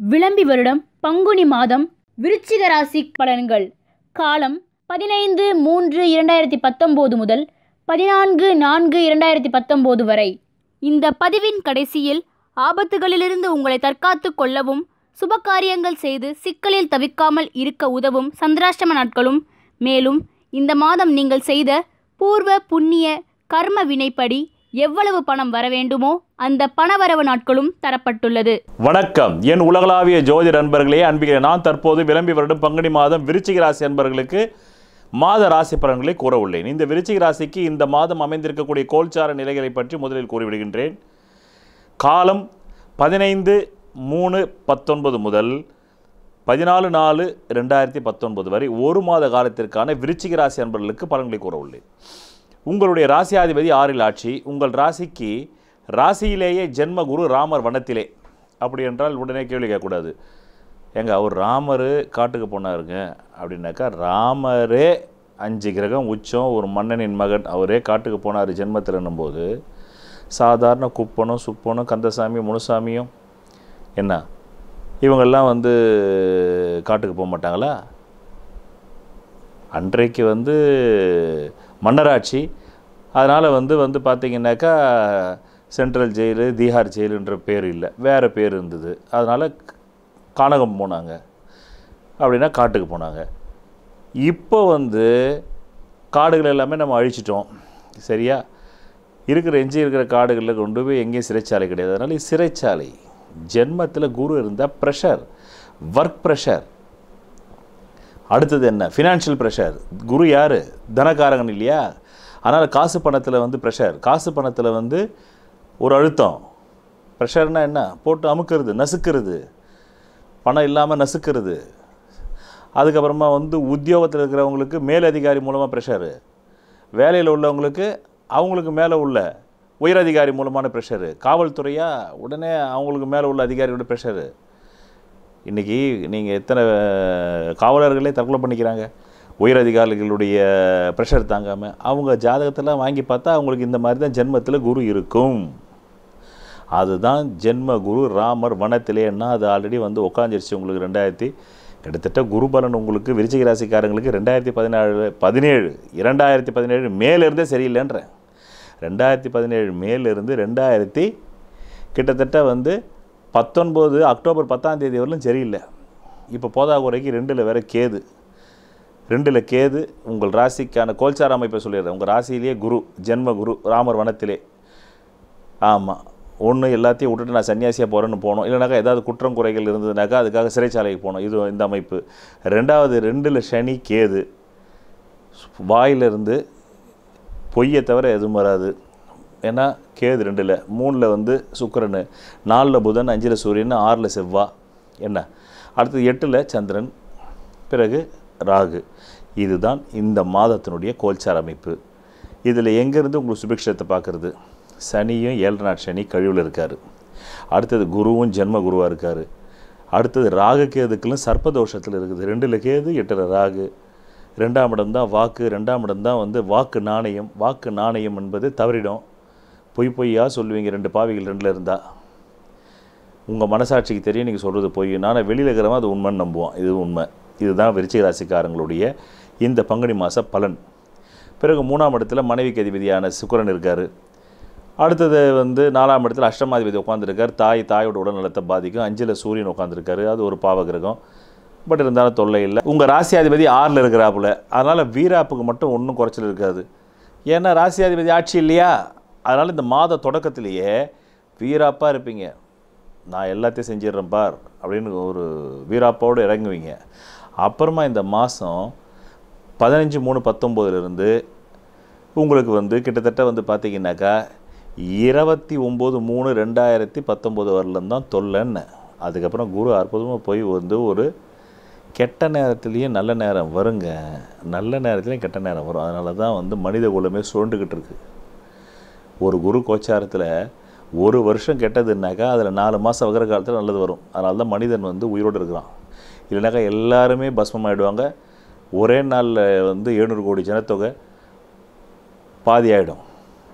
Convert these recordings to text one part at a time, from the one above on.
விளம்பி வருடம் பங்குனி மாதம் விருச்சிக ராசி பலன்கள். காலம் பதினைந்து மூன்று இரண்டாயிரத்தி பத்தொம்போது முதல் பதினான்கு நான்கு இரண்டாயிரத்தி பத்தொம்போது வரை. இந்த பதிவின் கடைசியில் ஆபத்துகளிலிருந்து உங்களை தற்காத்து கொள்ளவும் சுபகாரியங்கள் செய்து சிக்கலில் தவிக்காமல் இருக்க உதவும் சந்திராஷ்டம நாட்களும். மேலும் இந்த மாதம் நீங்கள் செய்த பூர்வ புண்ணிய கர்ம வினைப்படி எவ்வளவு பணம் வர வேண்டுமோ அந்த பணவரவு நாட்களும் தரப்பட்டுள்ளது. வணக்கம். என் உலகளாவிய ஜோதிட நண்பர்களே அன்பிகளே நான் தற்போது விளம்பி வருடம் பங்குனி மாதம் விருச்சிக ராசி அன்பர்களுக்கு மாத ராசி பலன்களை கூற உள்ளேன். இந்த விருச்சிக ராசிக்கு இந்த மாதம் அமைந்திருக்கக்கூடிய கோல்சார நிலைகளை பற்றி முதலில் கூறிவிடுகின்றேன். காலம் பதினைந்து மூணு பத்தொன்பது முதல் பதினாலு நாலு ரெண்டாயிரத்தி பத்தொன்பது வரை ஒரு மாத காலத்திற்கான விருச்சிக ராசி அன்பர்களுக்கு பலன்களை கூற உள்ளேன். உங்களுடைய ராசியாதிபதி ஆறில் ஆட்சி உங்கள் ராசிக்கு ராசியிலேயே ஜென்ம குரு ராமர் வனத்திலே. அப்படி என்றால் உடனே கேள்வி கேட்கக்கூடாது. ஏங்க அவர் ராமர் காட்டுக்கு போனாருங்க அப்படின்னாக்கா ராமரே அஞ்சு கிரகம் உச்சம் ஒரு மன்னனின் மகன் அவரே காட்டுக்கு போனார் ஜென்மத்தில்னும் போது சாதாரண குப்பனும் சுப்பனும் கந்தசாமி முனுசாமியும் என்ன? இவங்கெல்லாம் வந்து காட்டுக்கு போக மாட்டாங்களா? அன்றைக்கு வந்து மன்னராட்சி. அதனால் வந்து வந்து பார்த்திங்கனாக்கா சென்ட்ரல் ஜெயிலு தீஹார் ஜெயிலுன்ற பேர் இல்லை. வேறு பேர் இருந்தது. அதனால் கானகம் போனாங்க. அப்படின்னா காட்டுக்கு போனாங்க. இப்போ வந்து காடுகள் எல்லாமே நம்ம அழிச்சிட்டோம். சரியா? இருக்கிற எஞ்சி இருக்கிற காடுகளில் கொண்டு போய் எங்கேயும் சிறைச்சாலை கிடையாது. அதனால் சிறைச்சாலை ஜென்மத்தில் குரு இருந்தால் ப்ரெஷர் ஒர்க் ப்ரெஷர் அடுத்தது என்ன? ஃபினான்ஷியல் ப்ரெஷர் குரு யார்? தனக்காரகன் இல்லையா? அதனால் காசு பணத்தில் வந்து ப்ரெஷர் காசு பணத்தில் வந்து ஒரு அழுத்தம். ப்ரெஷர்னால் என்ன? போட்டு அமுக்கிறது நசுக்கிறது. பணம் இல்லாமல் நசுக்கிறது. அதுக்கப்புறமா வந்து உத்தியோகத்தில் இருக்கிறவங்களுக்கு மேலதிகாரி மூலமாக ப்ரெஷரு வேலையில் உள்ளவங்களுக்கு அவங்களுக்கு மேலே உள்ள உயரதிகாரி மூலமான ப்ரெஷரு காவல்துறையாக உடனே அவங்களுக்கு மேலே உள்ள அதிகாரியோட ப்ரெஷரு இன்றைக்கி நீங்கள் எத்தனை காவலர்களே தற்கொலை பண்ணிக்கிறாங்க? உயர் அதிகாரிகளுடைய ப்ரெஷர் தாங்காமல் அவங்க ஜாதகத்தெல்லாம் வாங்கி பார்த்தா அவங்களுக்கு இந்த மாதிரி தான் ஜென்மத்தில் குரு இருக்கும். அதுதான் ஜென்ம குரு ராமர் வனத்திலேன்னா அது ஆல்ரெடி வந்து உட்காந்துருச்சு உங்களுக்கு ரெண்டாயிரத்தி கிட்டத்தட்ட குரு பலன் உங்களுக்கு விருச்சிக ராசிக்காரங்களுக்கு ரெண்டாயிரத்தி பதினாலு பதினேழு இரண்டாயிரத்தி பதினேழு மேலேருந்தே சரியில்லைன்றேன். ரெண்டாயிரத்தி பதினேழு மேலேருந்து ரெண்டாயிரத்தி கிட்டத்தட்ட வந்து பத்தொன்பது அக்டோபர் பத்தாம் தேதி வரலும் சரியில்லை. இப்போ போதாக்குறைக்கு ரெண்டில் வேற கேது. ரெண்டில் கேது உங்கள் ராசிக்கான கோல்சார அமைப்பை சொல்லிடுறேன். உங்கள் ராசியிலேயே குரு ஜென்ம குரு ராமர் வனத்திலே. ஆமாம் ஒன்று எல்லாத்தையும் விட்டுட்டு நான் சன்னியாசியாக போகிறேன்னு போனோம். இல்லைனாக்கா ஏதாவது குற்றம் குறைகள் இருந்ததுனாக்கா அதுக்காக சிறைச்சாலைக்கு போனோம். இது இந்த அமைப்பு. ரெண்டாவது ரெண்டில் சனி கேது. வாயிலிருந்து பொய்யை தவிர எதுவும் வராது. ஏன்னா கேது ரெண்டில் மூணில் வந்து சுக்கரன் நாலில் புதன் அஞ்சில் சூரியன் ஆறில் செவ்வா. என்ன? அடுத்தது எட்டில் சந்திரன் பிறகு ராகு. இதுதான் இந்த மாதத்தினுடைய கோல்சார் அமைப்பு. இதில் எங்கேருந்து உங்களுக்கு சுபிக்ஷத்தை பார்க்குறது? சனியும் ஏழரை நாள் சனி கழிவில் இருக்கார். அடுத்தது குருவும் ஜென்ம குருவாக இருக்கார். அடுத்தது ராகு கேதுக்கெல்லாம் சர்ப்பதோஷத்தில் இருக்குது. ரெண்டில் கேது எட்டில் ராகு. ரெண்டாம் இடம் தான் வாக்கு. ரெண்டாம் இடம் தான் வந்து வாக்கு நாணயம். வாக்கு நாணயம் என்பது தவறிடும். பொய் பொய்யா சொல்லுவீங்க ரெண்டு பாவிகள் ரெண்டில் இருந்தால் உங்கள் மனசாட்சிக்கு தெரியும் நீங்கள் சொல்கிறது பொய். நான் வெளியில் இருக்கிறவன் அது உண்மைன்னு நம்புவோம் இது உண்மை. இதுதான் விருச்சிக ராசிக்காரங்களுடைய இந்த பங்குனி மாத பலன். பிறகு மூணாம் இடத்துல மனைவிக்கு அதிபதியான சுக்கிரன் இருக்கார். அடுத்தது வந்து நாலாம் இடத்துல அஷ்டமாதிபதி உட்காந்துருக்கார் தாய் தாயோட உடல்நலத்தை பாதிக்கும். அஞ்சில் சூரியன் உட்காந்துருக்காரு அது ஒரு பாவகிரகம். பட் இருந்தாலும் தொல்லை இல்லை. உங்கள் ராசியாதிபதி ஆறில் இருக்கிறாப்புல. அதனால் வீராப்புக்கு மட்டும் ஒன்றும் குறைச்சல் இருக்காது. ஏன்னா ராசியாதிபதி ஆட்சி இல்லையா? அதனால் இந்த மாத தொடக்கத்திலேயே வீராப்பாக இருப்பீங்க. நான் எல்லாத்தையும் செஞ்சிடுறேன் பார் அப்படின்னு ஒரு வீராப்பாவோடு இறங்குவீங்க. அப்புறமா இந்த மாதம் பதினஞ்சு மூணு பத்தொம்போதுலேருந்து உங்களுக்கு வந்து கிட்டத்தட்ட வந்து பார்த்தீங்கன்னாக்கா இருபத்தி ஒம்பது மூணு ரெண்டாயிரத்தி பத்தொம்போது வரலன்னு தான் தொல்லைன்னு. அதுக்கப்புறம் குரு அற்புதமாக போய் வந்து ஒரு கெட்ட நேரத்துலேயும் நல்ல நேரம் வருங்க. நல்ல நேரத்துலேயும் கெட்ட நேரம் வரும். அதனால தான் வந்து மனித குலமே சுழண்டுக்கிட்டு இருக்குது ஒரு குரு கோச்சாரத்தில் ஒரு வருஷம் கெட்டதுன்னாக்கா அதில் நாலு மாதம் வகர காலத்தில் நல்லது வரும். அதனால தான் மனிதன் வந்து உயிரோடு இருக்கிறான். இல்லைனாக்கா எல்லாருமே பஸ்மமாயிடுவாங்க. ஒரே நாளில் வந்து எழுநூறு கோடி ஜனத்தொகை பாதி ஆகிடும்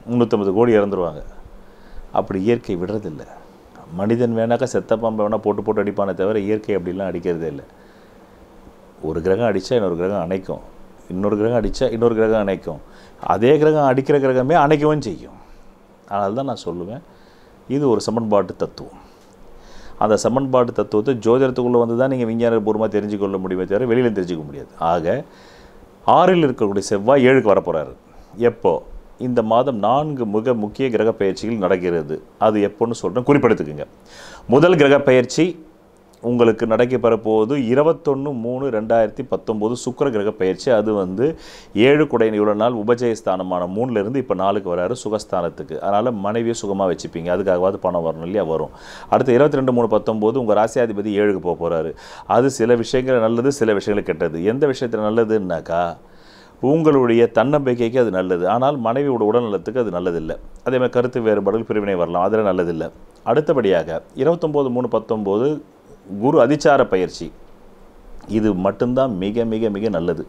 முந்நூற்றம்பது கோடி இறந்துருவாங்க. அப்படி இயற்கை விடுறதில்லை. மனிதன் வேணாக்கா செத்த பாம்பை வேணால் போட்டு போட்டு அடிப்பானே தவிர இயற்கை அப்படிலாம் அடிக்கிறதே இல்லை. ஒரு கிரகம் அடித்தா இன்னொரு கிரகம் அணைக்கும். இன்னொரு கிரகம் அடித்தா இன்னொரு கிரகம் அணைக்கும். அதே கிரகம் அடிக்கிற கிரகமே அணைக்கவும் செய்யும். அதனால தான் நான் சொல்லுவேன் இது ஒரு சமன்பாட்டு தத்துவம். அந்த சமன்பாட்டு தத்துவத்தை ஜோதிடத்துக்குள்ளே வந்து தான் நீங்கள் விஞ்ஞானபூர்வமாக தெரிஞ்சுக்கொள்ள முடியுமே தவிர வெளியில் தெரிஞ்சுக்க முடியாது. ஆக ஆறில் இருக்கக்கூடிய செவ்வாய் ஏழுக்கு வரப்போகிறாரு எப்போ? இந்த மாதம் நான்கு மிக முக்கிய கிரக பயிற்சிகள் நடக்கிறது. அது எப்போன்னு சொல்கிறேன் குறிப்பெடுத்துக்குங்க. முதல் கிரக பயிற்சி உங்களுக்கு நடக்கப்பெற போகுது இருபத்தொன்று மூணு ரெண்டாயிரத்தி பத்தொம்போது சுக்கிர கிரக பயிற்சி. அது வந்து ஏழு குடை இவ்வளோ நாள் உபஜயஸ்தானமான மூணுலேருந்து இப்போ நாளுக்கு வராரு சுகஸ்தானத்துக்கு. அதனால் மனைவியை சுகமாக வச்சுப்பீங்க. அதுக்காகவாது பணம் வரணும் இல்லையா? வரும். அடுத்து இருபத்தி ரெண்டு மூணு பத்தொம்போது உங்கள் ராசியாதிபதி ஏழுக்கு போக போகிறாரு அது சில விஷயங்கள் நல்லது சில விஷயங்கள் கெட்டது. எந்த விஷயத்தில் நல்லதுன்னாக்கா உங்களுடைய தன்னம்பிக்கைக்கு அது நல்லது. ஆனால் மனைவியோட உடல்நலத்துக்கு அது நல்லதில்லை. அதேமாதிரி கருத்து வேறுபாடுகள் பிரிவினை வரலாம். அதில் நல்லதில்லை. அடுத்தபடியாக இருபத்தொம்போது மூணு பத்தொம்போது குரு அதிச்சார பயிற்சி. இது மட்டும்தான் மிக மிக மிக நல்லது.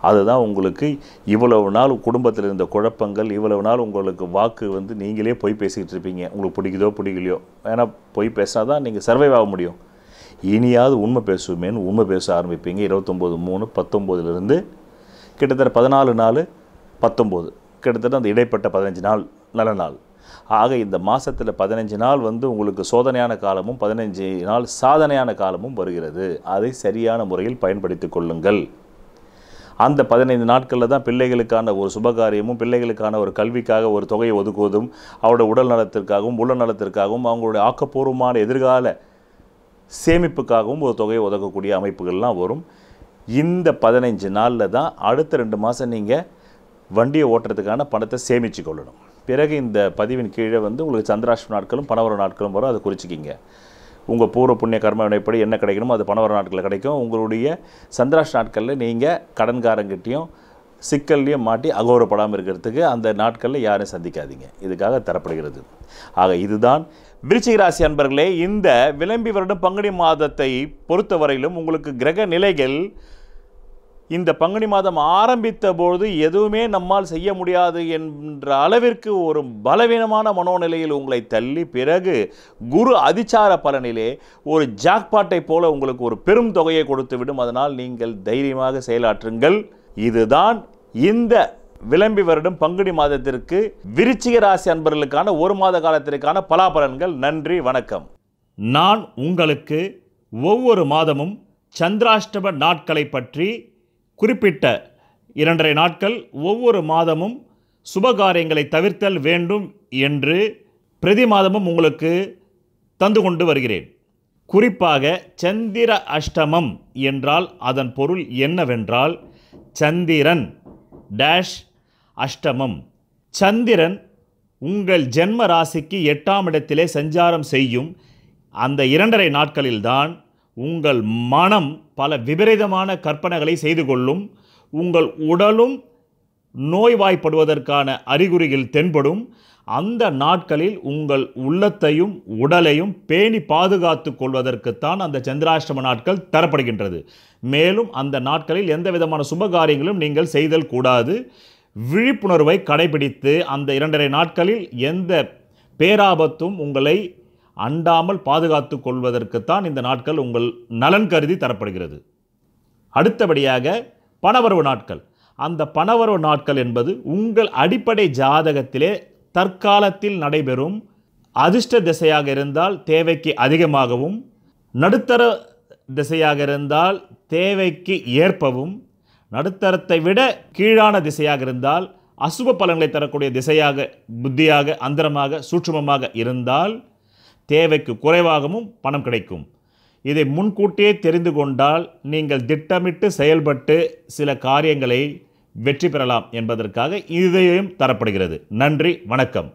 அதுதான் உங்களுக்கு இவ்வளவு நாள் குடும்பத்தில் இருந்த குழப்பங்கள் இவ்வளவு நாள் உங்களுக்கு வாக்கு வந்து நீங்களே பொய் பேசிக்கிட்டு இருப்பீங்க. உங்களுக்கு பிடிக்குதோ பிடிக்கலையோ. ஏன்னா பொய் பேசினா தான் நீங்கள் சர்வைவ் ஆக முடியும். இனியாவது உண்மை பேசுவேன்னு உண்மை பேச ஆரம்பிப்பீங்க. இருபத்தொம்போது மூணு பத்தொம்போதுலேருந்து கிட்டத்தட்ட பதினாலு நாள் பத்தொம்போது. கிட்டத்தட்ட அந்த இடைப்பட்ட பதினஞ்சு நாள் நல்ல நாள். ஆக இந்த மாதத்தில் பதினஞ்சு நாள் வந்து உங்களுக்கு சோதனையான காலமும் பதினஞ்சு நாள் சாதனையான காலமும் வருகிறது. அதை சரியான முறையில் பயன்படுத்தி கொள்ளுங்கள். அந்த பதினைந்து நாட்களில் தான் பிள்ளைகளுக்கான ஒரு சுபகாரியமும் பிள்ளைகளுக்கான ஒரு கல்விக்காக ஒரு தொகையை ஒதுக்குவதும் அவரோட உடல் நலத்திற்காகவும் உள்ள நலத்திற்காகவும் அவங்களுடைய ஆக்கப்பூர்வமான எதிர்கால சேமிப்புக்காகவும் ஒரு தொகையை ஒதுக்கக்கூடிய அமைப்புகள்லாம் வரும். இந்த பதினஞ்சு நாளில் தான் அடுத்த ரெண்டு மாதம் நீங்கள் வண்டியை ஓட்டுறதுக்கான பணத்தை சேமித்து கொள்ளணும். பிறகு இந்த பதிவின் கீழே வந்து உங்களுக்கு சந்திராஷ்ட நாட்களும் பணவர நாட்களும் வரும். அதை குறிச்சிக்கிங்க. உங்கள் பூர்வ புண்ணிய கர்ம வினைப்படி என்ன கிடைக்கணுமோ அது பணவர நாட்களில் கிடைக்கும். உங்களுடைய சந்திராஷ்ட நாட்களில் நீங்கள் கடன்காரங்கிட்டையும் சிக்கல்லையும் மாட்டி அகோரப்படாமல் இருக்கிறதுக்கு அந்த நாட்களில் யாரையும் சந்திக்காதீங்க. இதுக்காக தரப்படுகிறது. ஆக இதுதான் விருச்சிக ராசி அன்பர்களே இந்த விளம்பி வருடம் பங்குனி மாதத்தை பொறுத்தவரையிலும் உங்களுக்கு கிரக நிலைகள் இந்த பங்குனி மாதம் ஆரம்பித்த பொழுது எதுவுமே நம்மால் செய்ய முடியாது என்ற அளவிற்கு ஒரு பலவீனமான மனோநிலையில் உங்களை தள்ளி பிறகு குரு அதிச்சார பலனிலே ஒரு ஜாக்பாட்டை போல உங்களுக்கு ஒரு பெரும் தொகையை கொடுத்து விடும். அதனால் நீங்கள் தைரியமாக செயலாற்றுங்கள். இதுதான் இந்த விளம்பி வருடம் பங்குனி மாதத்திற்கு விருச்சிக ராசி அன்பர்களுக்கான ஒரு மாத காலத்திற்கான பலாபலன்கள். நன்றி வணக்கம். நான் உங்களுக்கு ஒவ்வொரு மாதமும் சந்திராஷ்டம நாட்களை பற்றி குறிப்பிட்ட இரண்டரை நாட்கள் ஒவ்வொரு மாதமும் சுபகாரியங்களை தவிர்த்தல் வேண்டும் என்று பிரதி மாதமும் உங்களுக்கு தந்து கொண்டு வருகிறேன். குறிப்பாக சந்திர அஷ்டமம் என்றால் அதன் பொருள் என்னவென்றால் சந்திரன் டேஷ் அஷ்டமம். சந்திரன் உங்கள் ஜென்ம ராசிக்கு எட்டாம் இடத்திலே சஞ்சாரம் செய்யும் அந்த இரண்டரை நாட்களில்தான் உங்கள் மனம் பல விபரீதமான கற்பனைகளை செய்து கொள்ளும் உங்கள் உடலும் நோய்வாய்ப்படுவதற்கான அறிகுறிகள் தென்படும். அந்த நாட்களில் உங்கள் உள்ளத்தையும் உடலையும் பேணி பாதுகாத்து கொள்வதற்குத்தான் அந்த சந்திராஷ்டம நாட்கள் தரப்படுகின்றது. மேலும் அந்த நாட்களில் எந்த விதமான சுபகாரியங்களும் நீங்கள் செய்தல் கூடாது. விழிப்புணர்வை கடைபிடித்து அந்த இரண்டரை நாட்களில் எந்த பேராபத்தும் உங்களை அண்டாமல் பாதுகாத்து கொள்வதற்குத்தான் இந்த நாட்கள் உங்கள் நலன் கருதி தரப்படுகிறது. அடுத்தபடியாக பணவரவு நாட்கள். அந்த பணவரவு நாட்கள் என்பது உங்கள் அடிப்படை ஜாதகத்திலே தற்காலத்தில் நடைபெறும் அதிர்ஷ்ட திசையாக இருந்தால் தேவைக்கு அதிகமாகவும் நடுத்தர திசையாக இருந்தால் தேவைக்கு ஏற்பவும் நடுத்தரத்தை விட கீழான திசையாக இருந்தால் அசுப பலன்களை தரக்கூடிய திசையாக புத்தியாக அந்தரமாக சூட்சுமமாக இருந்தால் தேவைக்கு குறைவாகவும் பணம் கிடைக்கும். இதை முன்கூட்டியே தெரிந்து கொண்டால் நீங்கள் திட்டமிட்டு செயல்பட்டு சில காரியங்களை வெற்றி பெறலாம் என்பதற்காக இதையும் தரப்படுகிறது. நன்றி வணக்கம்.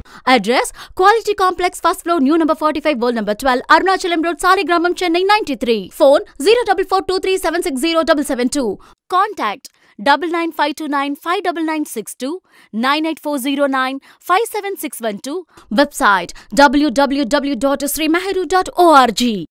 Address Quality Complex, first floor, new number 45, wall number 12, Arunachalam Road, Saligramam, Chennai 93. Phone 0442376072. Contact 99529-59962, 98409-57612, website www.srimeheru.org.